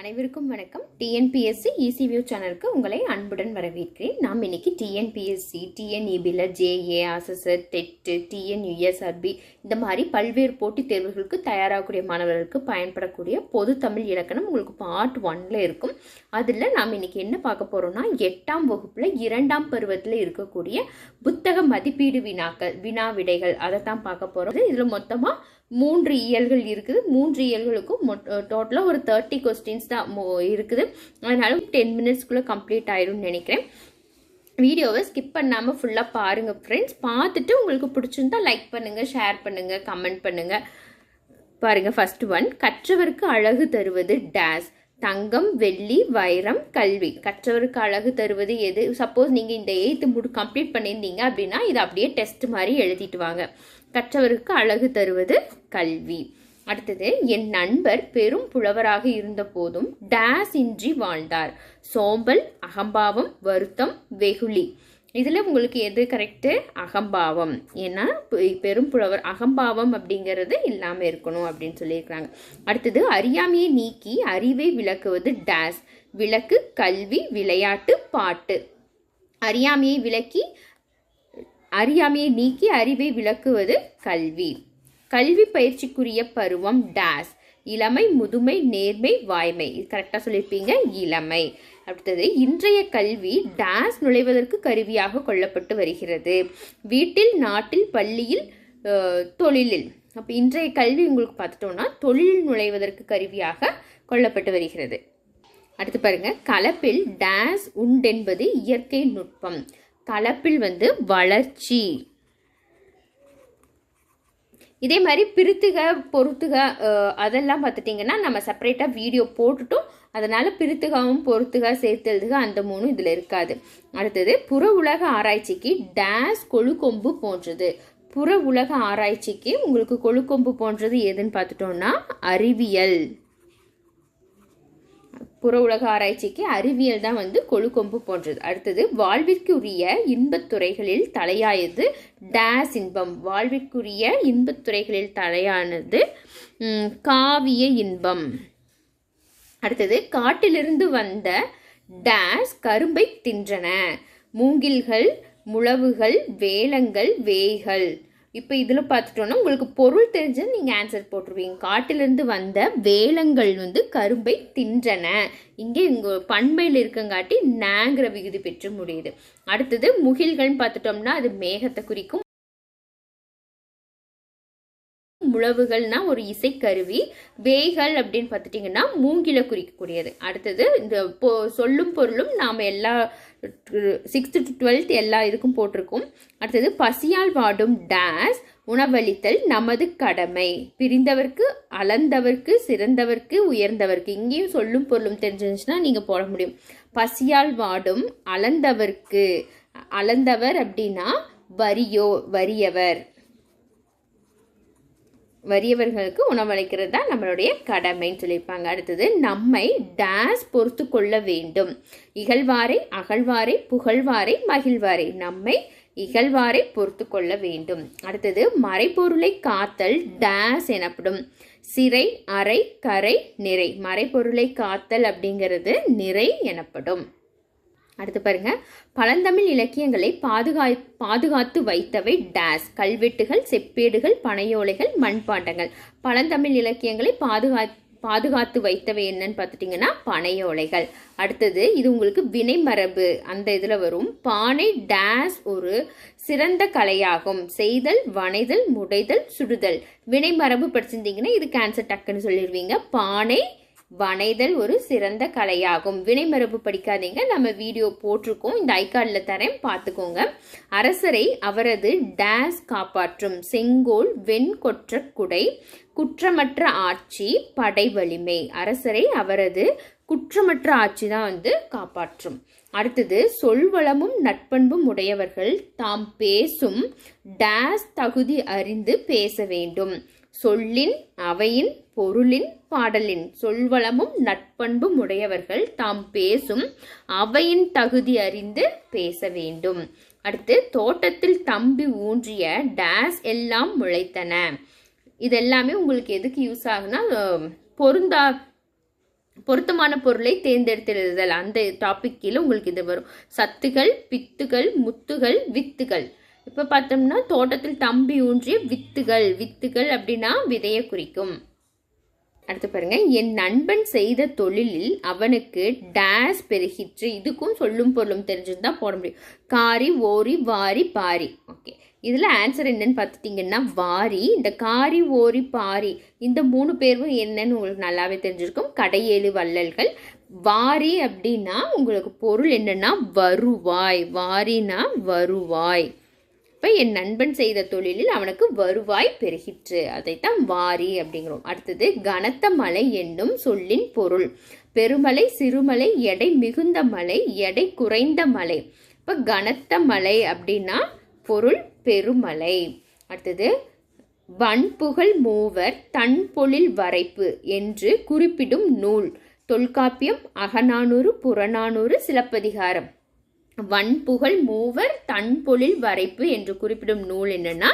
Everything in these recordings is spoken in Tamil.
அனைவருக்கும் வணக்கம். டிஎன்பிஎஸ்சி இசிவியூ சேனலுக்கு உங்களை அன்புடன் வரவேற்கிறேன். நாம் இன்னைக்கு டிஎன்பிஎஸ்சி டிஎன்இபியில் ஜேஏ ஆசஸர் டெட்டு டிஎன்யூஎஸ்ஆர்பி இந்த மாதிரி பல்வேறு போட்டித் தேர்வுகளுக்கு தயாராகக்கூடிய மாணவர்களுக்கு பயன்படக்கூடிய பொது தமிழ் இலக்கணம் உங்களுக்கு பார்ட் ஒன்ல இருக்கும். அதில் நாம் இன்னைக்கு என்ன பார்க்க போறோம்னா எட்டாம் வகுப்புல இரண்டாம் பருவத்தில் இருக்கக்கூடிய புத்தக மதிப்பீடு வினாக்கள் வினா விடைகள் அதை தான் பார்க்க போறோம். இதில் மொத்தமாக மூன்று இயல்கள் இருக்குது. மூன்று இயல்களுக்கும் டோட்டலாக ஒரு தேர்ட்டி கொஸ்டின்ஸ் தான் இருக்குது. அதனால டென் மினிட்ஸ்க்குள்ளே கம்ப்ளீட் ஆயிரும்னு நினைக்கிறேன். வீடியோவை ஸ்கிப் பண்ணாமல் ஃபுல்லாக பாருங்கள் ஃப்ரெண்ட்ஸ் பார்த்துட்டு உங்களுக்கு பிடிச்சிருந்தா லைக் பண்ணுங்கள் ஷேர் பண்ணுங்கள் கமெண்ட் பண்ணுங்கள் பாருங்கள் ஃபர்ஸ்ட் ஒன் கற்றவருக்கு அழகு தருவது டேஸ் தங்கம் வெள்ளி வைரம் கல்வி. கற்றவருக்கு அழகு தருவது எது? சப்போஸ் நீங்கள் இந்த எயித்து முடி கம்ப்ளீட் பண்ணியிருந்தீங்க அப்படின்னா இதை அப்படியே டெஸ்ட் மாதிரி எழுதிட்டு வாங்க. கற்றவருக்கு அழகு தருவது கல்வி. அடுத்தது என் நண்பர் பெரும் புலவராக இருந்த போதும் டேஸ் இன்றி வாழ்ந்தார். சோம்பல் அகம்பாவம் வருத்தம் வெகுளி. இதில் உங்களுக்கு எது கரெக்டு அகம்பாவம். ஏன்னா பெ- பெரும் புலவர் அகம்பாவம் அப்படிங்கிறது இல்லாமல் இருக்கணும் அப்படின்னு சொல்லியிருக்கிறாங்க. அடுத்தது அறியாமையை நீக்கி அறிவை விளக்குவது டேஸ் விளக்கு கல்வி விளையாட்டு பாட்டு. அறியாமையை விளக்கி அறியாமையை நீக்கி அறிவை விளக்குவது கல்வி. கல்வி பயிற்சிக்குரிய பருவம் டேஸ் இளமை முதுமை நேர்மை வாய்மை. இது கரெக்டாக சொல்லியிருப்பீங்க இளமை. அடுத்தது இன்றைய கல்வி டான்ஸ் நுழைவதற்கு கருவியாக கொள்ளப்பட்டு வருகிறது. வீட்டில் நாட்டில் பள்ளியில் தொழிலில். அப்போ இன்றைய கல்வி உங்களுக்கு பார்த்துட்டோம்னா தொழில் நுழைவதற்கு கருவியாக கொள்ளப்பட்டு வருகிறது. அடுத்து பாருங்க கலப்பில் டேஸ் உண்டென்பது இயற்கை நுட்பம். கலப்பில் வந்து வளர்ச்சி. இதே மாதிரி பிரித்துக பொறுத்துக அதெல்லாம் பார்த்துட்டிங்கன்னா நம்ம செப்பரேட்டாக வீடியோ போட்டுட்டோம். அதனால் பிரித்துகவும் பொறுத்துக சேர்த்து எழுதுக அந்த மூணும் இதில் இருக்காது. அடுத்தது புற உலக ஆராய்ச்சிக்கு டேஸ் கொழுக்கொம்பு போன்றது. புற உலக ஆராய்ச்சிக்கு உங்களுக்கு கொழுக்கொம்பு போன்றது எதுன்னு பார்த்துட்டோம்னா அறிவியல். புற உலக ஆராய்ச்சிக்கு அறிவியல் தான் வந்து கொழுக்கொம்பு போன்றது. அடுத்தது வாழ்விற்குரிய இன்பத்துறைகளில் தலையாயது டேஸ் இன்பம். வாழ்விற்குரிய இன்பத்துறைகளில் தலையானது காவிய இன்பம். அடுத்தது காட்டிலிருந்து வந்த டேஸ் கரும்பை தின்றன. மூங்கில்கள் முழவுகள் வேலங்கள் வேய்கள். இப்போ இதில் பார்த்துட்டோன்னா உங்களுக்கு பொருள் தெரிஞ்சு நீங்கள் ஆன்சர் போட்டுருவீங்க. காட்டிலிருந்து வந்த வேலங்கள் வந்து கரும்பை தின்றன. இங்கே இங்கே பண்பையில் இருக்கங்காட்டி நாங்கிற விகுதி பெற்று முடியுது. அடுத்தது முகில்கள்னு பார்த்துட்டோம்னா அது மேகத்தை குறிக்கும். முழவுகள்னா ஒரு இசைக்கருவி வேய்கள் அப்படின்னு பார்த்துட்டிங்கன்னா மூங்கில குறிக்கக்கூடியது. அடுத்தது இந்த பொ சொல்லும் பொருளும் நாம் எல்லா சிக்ஸ்த்து டு டுவெல்த் எல்லா இதுக்கும் போட்டிருக்கோம். அடுத்தது பசியால் வாடும் டேஸ் உணவளித்தல் நமது கடமை. பிரிந்தவர்க்கு அளந்தவர்க்கு சிறந்தவர்க்கு உயர்ந்தவர்க்கு. இங்கேயும் சொல்லும் பொருளும் தெரிஞ்சிருந்துச்சுன்னா நீங்கள் போட முடியும். பசியால் வாடும் அளந்தவர்க்கு அளந்தவர் அப்படின்னா வரியோ வறியவர். வறியவர்களுக்கு உணவளிக்கிறது தான் நம்மளுடைய கடமைன்னு சொல்லியிருப்பாங்க. அடுத்தது நம்மை டேஸ் பொறுத்து கொள்ள வேண்டும். இகழ்வாரை அகழ்வாரை புகழ்வாரை மகிழ்வாரை. நம்மை இகழ்வாரை பொறுத்து கொள்ள வேண்டும். அடுத்தது மறைபொருளை காத்தல் டேஸ் எனப்படும். சிறை அறை கரை நிறை. மறைபொருளை காத்தல் அப்படிங்கிறது நிறை எனப்படும். அடுத்து பாருங்க. பழந்தமிழ் இலக்கியங்களை பாதுகா பாதுகாத்து வைத்தவை டேஸ். கல்வெட்டுகள் செப்பேடுகள் பனையோலைகள் மண்பாண்டங்கள். பழந்தமிழ் இலக்கியங்களை பாதுகா பாதுகாத்து வைத்தவை என்னன்னு பார்த்துட்டிங்கன்னா பனையோலைகள். அடுத்தது இது உங்களுக்கு வினைமரபு. அந்த இதில் வரும் பானை டேஸ் ஒரு சிறந்த கலையாகும். செய்தல் வனைதல் முடைதல் சுடுதல். வினைமரபு படிச்சிருந்தீங்கன்னா இது கேன்சர் டக்குன்னு சொல்லிடுவீங்க பானை வனைதல் ஒரு சிறந்த கலையாகும். வினைமரபு படிக்காதீங்க. நம்ம வீடியோ போட்டிருக்கோம். இந்த ஐகார்டில் தரேன். பார்த்துக்கோங்க. அரசரை அவரது டேஸ் காப்பாற்றும். செங்கோல் வெண்கொற்ற குடை குற்றமற்ற ஆட்சி படை வலிமை. அரசரை அவரது குற்றமற்ற ஆட்சி தான் வந்து காப்பாற்றும். அடுத்தது சொல்வளமும் நட்பண்பும் உடையவர்கள் தாம் பேசும் டேஸ் தகுதி அறிந்து பேச வேண்டும். சொல்லின் அவையின் பொருளின் பாடலின் சொல்வளமும் நட்பண்பும் உடையவர்கள் தாம் பேசும் அவையின் தகுதி அறிந்து பேச வேண்டும். அடுத்து தோட்டத்தில் தம்பி ஊன்றிய டேஸ் எல்லாம் முளைத்தன. இது எல்லாமே உங்களுக்கு எதுக்கு யூஸ் ஆகுனா பொருந்தா பொருத்தமான பொருளை தேர்ந்தெடுத்து அந்த டாபிக் கீழே உங்களுக்கு இது வரும். சத்துகள் பித்துகள் முத்துகள் வித்துகள். இப்போ பார்த்தோம்னா தோட்டத்தில் தம்பி ஊன்றிய வித்துகள் வித்துகள் அப்படின்னா விதையை குறிக்கும். அடுத்து பாருங்க. என் நண்பன் செய்த தொழிலில் அவனுக்கு டேஸ் பெருகிற்று. இதுக்கும் சொல்லும் பொருளும் தெரிஞ்சிருந்தா போட முடியும். காரி ஓரி வாரி பாரி. ஓகே இதில் ஆன்சர் என்னன்னு பார்த்துட்டிங்கன்னா வாரி இந்த காரி ஓரி பாரி இந்த மூணு பேரும் என்னன்னு உங்களுக்கு நல்லாவே தெரிஞ்சிருக்கும். கடையேழு வள்ளல்கள். வாரி அப்படின்னா உங்களுக்கு பொருள் என்னன்னா வருவாய். வாரினா வருவாய். இப்போ என் நண்பன் செய்த தொழிலில் அவனுக்கு வருவாய் பெருகிற்று. அதைத்தான் வாரி அப்படிங்கிறோம். அடுத்தது கனத்த மலை என்னும் சொல்லின் பொருள். பெருமலை சிறுமலை எடை மிகுந்த மலை எடை குறைந்த மலை. இப்போ கனத்த மலை அப்படின்னா பொருள் பெருமலை. அடுத்தது வன்புகழ் மூவர் தன்பொழில் வரைப்பு என்று குறிப்பிடும் நூல். தொல்காப்பியம் அகநானூறு புறநானூறு சிலப்பதிகாரம். வன்புகழ் மூவர் தன்பொழில் வரைப்பு என்று குறிப்பிடும் நூல் என்னன்னா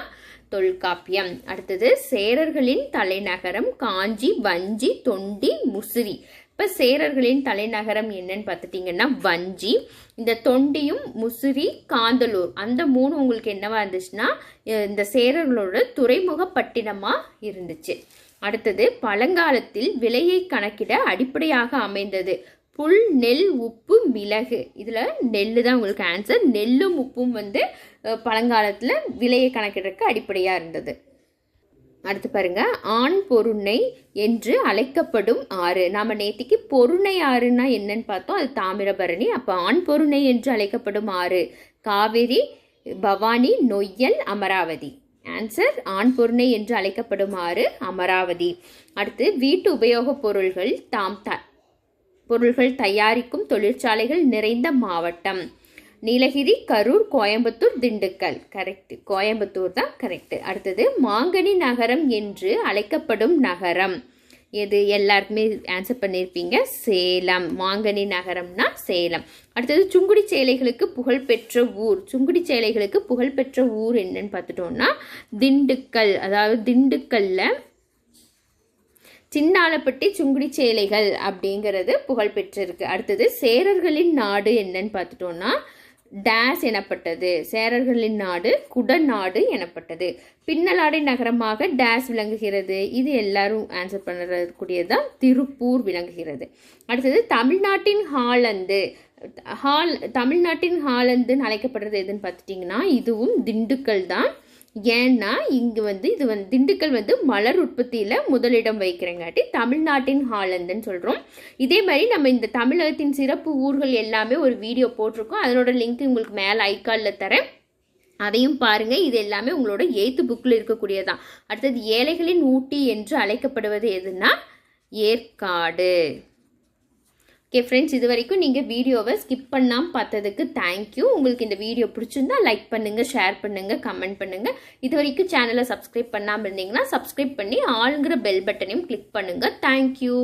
தொல்காப்பியம். அடுத்தது சேரர்களின் தலைநகரம் காஞ்சி வஞ்சி தொண்டி முசிறி. இப்போ சேரர்களின் தலைநகரம் என்னன்னு பார்த்துட்டிங்கன்னா வஞ்சி இந்த தொண்டியும் முசிறி காந்தலூர். அந்த மூணு உங்களுக்கு என்னவா இருந்துச்சுன்னா இந்த சேரர்களோட துறைமுகப்பட்டினமாக இருந்துச்சு. அடுத்தது பழங்காலத்தில் விலையை கணக்கிட அடிப்படையாக அமைந்தது. புல் நெல் உப்பு மிளகு. இதில் நெல் தான் உங்களுக்கு ஆன்சர் நெல்லும் உப்பும் வந்து பழங்காலத்தில் விலையை கணக்கிடறதுக்கு அடிப்படையாக இருந்தது. அடுத்து பாருங்க. ஆண் பொருணை என்று அழைக்கப்படும் ஆறு. நாம நேத்திக்கு பொருணை ஆறுனா என்னன்னு பார்த்தோம். அது தாமிரபரணி. அப்போ ஆண் பொருணை என்று அழைக்கப்படும் ஆறு. காவிரி பவானி நொய்யல் அமராவதி. ஆன்சர் ஆண் பொருணை என்று அழைக்கப்படும் ஆறு அமராவதி. அடுத்து வீட்டு உபயோகப் பொருள்கள் தாம் த பொருள்கள் தயாரிக்கும் தொழிற்சாலைகள் நிறைந்த மாவட்டம். நீலகிரி கரூர் கோயம்புத்தூர் திண்டுக்கல். கரெக்ட் கோயம்புத்தூர் தான் கரெக்ட் அடுத்தது மாங்கனி நகரம் என்று அழைக்கப்படும் நகரம். எது? எல்லாருக்குமே ஆன்சர் பண்ணியிருப்பீங்க சேலம். மாங்கனி நகரம்னா சேலம். அடுத்தது சுங்குடி சேலைகளுக்கு புகழ்பெற்ற ஊர். சுங்குடி சேலைகளுக்கு புகழ்பெற்ற ஊர் என்னன்னு பார்த்துட்டோம்னா திண்டுக்கல். அதாவது திண்டுக்கல்ல சின்னாலப்பட்டி சுங்குடி சேலைகள் அப்படிங்கிறது புகழ்பெற்றிருக்கு அடுத்தது சேரர்களின் நாடு என்னன்னு பார்த்துட்டோம்னா டேஸ் எனப்பட்டது. சேரர்களின் நாடு குடநாடு எனப்பட்டது. பின்னலாடை நகரமாக டேஸ் விளங்குகிறது. இது எல்லாரும் ஆன்சர் பண்ணக்கூடியது தான் திருப்பூர் விளங்குகிறது. அடுத்தது தமிழ்நாட்டின் ஹாலந்து. ஹால் தமிழ்நாட்டின் ஹாலந்துன்னு அழைக்கப்படுறது எதுன்னு பார்த்துட்டிங்கன்னா இதுவும் திண்டுக்கல் தான் ஏன்னா இங்கே வந்து இது வந்து திண்டுக்கல் வந்து மலர் உற்பத்தியில் முதலிடம் வைக்கிறங்காட்டி தமிழ்நாட்டின் ஹாலந்துன்னு சொல்கிறோம் இதே மாதிரி நம்ம இந்த தமிழகத்தின் சிறப்பு ஊர்கள் எல்லாமே ஒரு வீடியோ போட்டிருக்கோம். அதனோட லிங்க் உங்களுக்கு மேலே ஐக்காலில் தரேன். அதையும் பாருங்கள் இது எல்லாமே உங்களோட எய்த்து புக்கில் இருக்கக்கூடியதான். அடுத்தது ஏழைகளின் ஊட்டி என்று அழைக்கப்படுவது எதுனா ஏற்காடு. ஓகே ஃப்ரெண்ட்ஸ் இது வரைக்கும் நீங்கள் வீடியோவை ஸ்கிப் பண்ணாமல் பார்த்ததுக்கு தேங்க்யூ உங்களுக்கு இந்த வீடியோ பிடிச்சிருந்தா லைக் பண்ணுங்கள் ஷேர் பண்ணுங்கள் கமெண்ட் பண்ணுங்கள் இது வரைக்கும் சேனலை சப்ஸ்கிரைப் பண்ணாமல் இருந்தீங்கன்னா சப்ஸ்கிரைப் பண்ணி ஆளுங்கிற பெல் பட்டனையும் கிளிக் பண்ணுங்கள் தேங்க்யூ